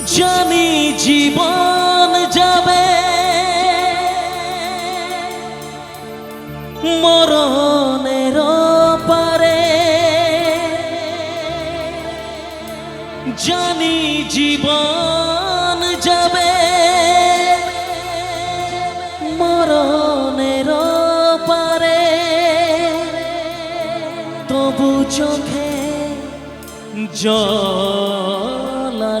জানি জীবন যাবে। মরণের পারে। জানি জীবন যাবে। মরণের পারে। তবু চোখে জল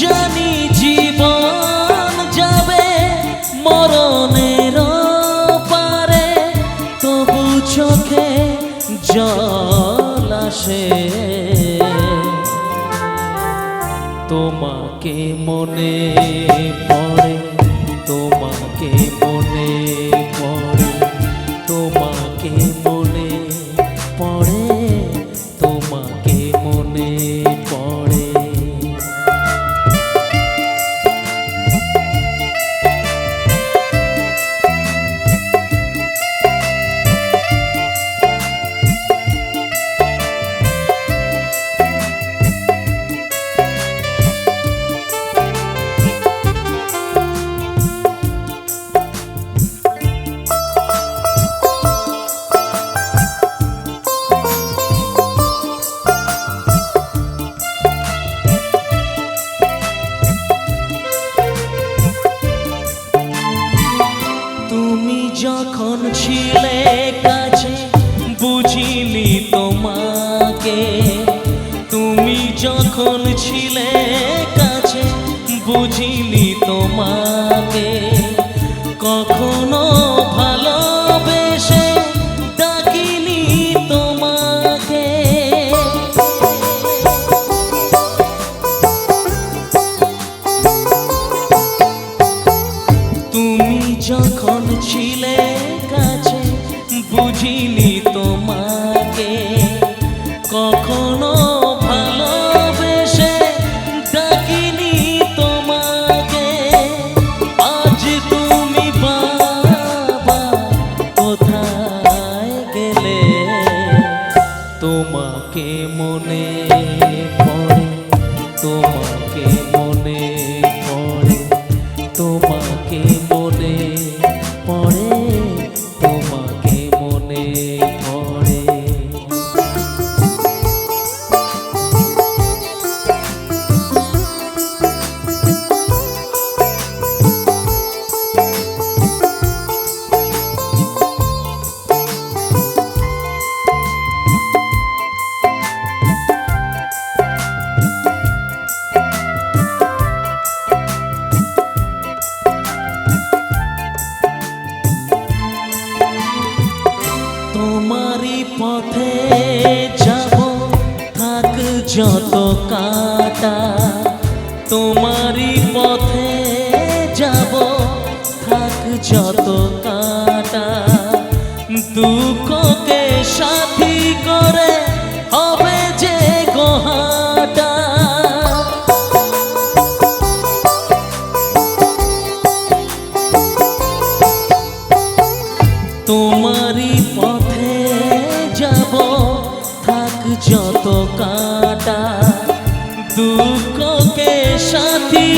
জানি জীবন যাবে মরণের পারে তবু চোখে জল আসে। তোমাকে মনে পড়ে তোমাকে তুমি যখন ছিলে কাছে বুঝিনি তোমাকে। তুমি যখন ছিলে কাছে বুঝিনি তোমাকে। বুঝিনি তোমাকে। কখনো ভালোবেসে ডাকিনি তোমাকে। আজ তুমি বাবা কোথায় গেলে? তোমাকে মনে পড়ে তোমাকে যত কাটা তোমারই পথে যাব, থাক যত কাটা দুঃখকে সাথী করে হবে যে গোহাটা। তোমারই যত কাটা দুঃখকে সাথী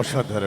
অসাধারণ